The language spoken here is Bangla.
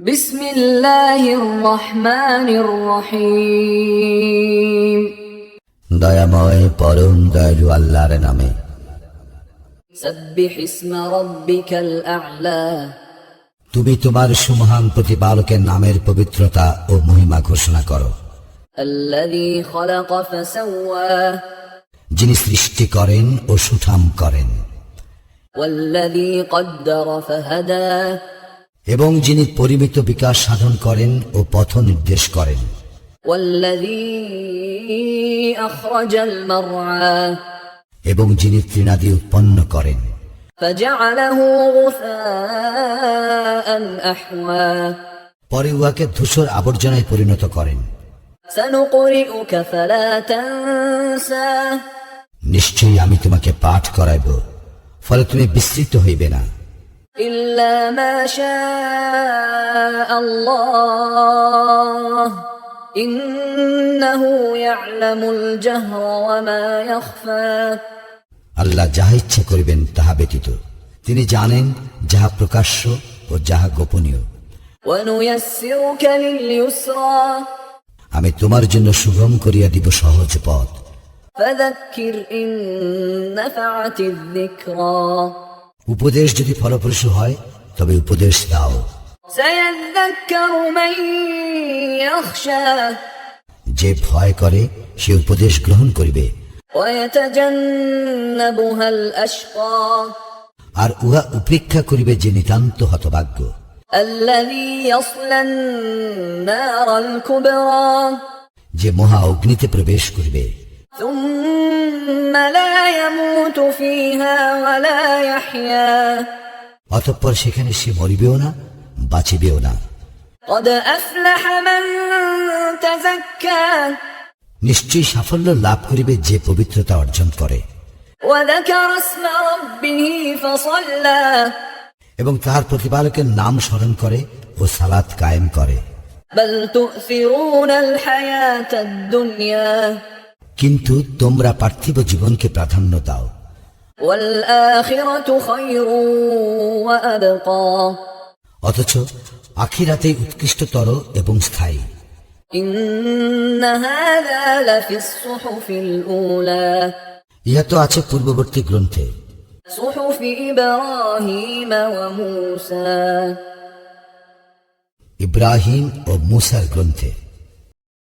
بسم الله الرحمن الرحيم দয়াময় পরম দয়ালু আল্লাহর নামে سبح اسم ربك الأعلى তুমি তোমার সুমহান প্রতিপালকের নামের পবিত্রতা ও মহিমা ঘোষণা করো الذي خلق فسوى যিনি সৃষ্টি করেন ও সুঠাম করেন والذي قدر فهدى এবং যিনি পরিমিত বিকাশ সাধন করেন ও পথ নির্দেশ করেন। এবং যিনি তৃণাদি উৎপন্ন করেন। পরে উহাকে ধূসর আবর্জনায় পরিণত করেন। নিশ্চয়ই আমি তোমাকে পাঠ করাইব ফলে তুমি বিস্তৃত হইবে না। إلا ما شاء الله إنه يعلم الجهر وما يخفى আল্লাহ যাহা ইচ্ছে করিবেন তাহা ব্যতীত তিনি জানেন যাহা প্রকাশ্য ও যাহা গোপনীয় ونيسرك لليسرى আমি তোমার জন্য সুগম করিয়া দিব সহজ পথ فذكر إن نفعت الذكرى উপদেশ যদি ফলপ্রসূ হয় তবে উপদেশ দাও। যে ভয় করে সে উপদেশ গ্রহণ করিবে। আর উহা উপেক্ষা করিবে যে নিতান্ত হতভাগ্য। যে মহা অগ্নিতে প্রবেশ করিবে। অতঃপর সেখানে সে মরিবেও না বাঁচিবেও না। নিশ্চয়ই সাফল্য লাভ করিবে যে পবিত্রতা অর্জন করে। এবং তার প্রতিপালকের নাম স্মরণ করে ও সালাত কায়েম করে। বল তুসিরুনা হায়াতাদ দুনিয়া। কিন্তু তোমরা পার্থিব জীবনকে প্রাধান্য দাও। অথচ আখিরাতে উৎকৃষ্টতর এবং স্থায়ী। ইহা তো আছে পূর্ববর্তী গ্রন্থে। ইব্রাহিম ও মুসার গ্রন্থে।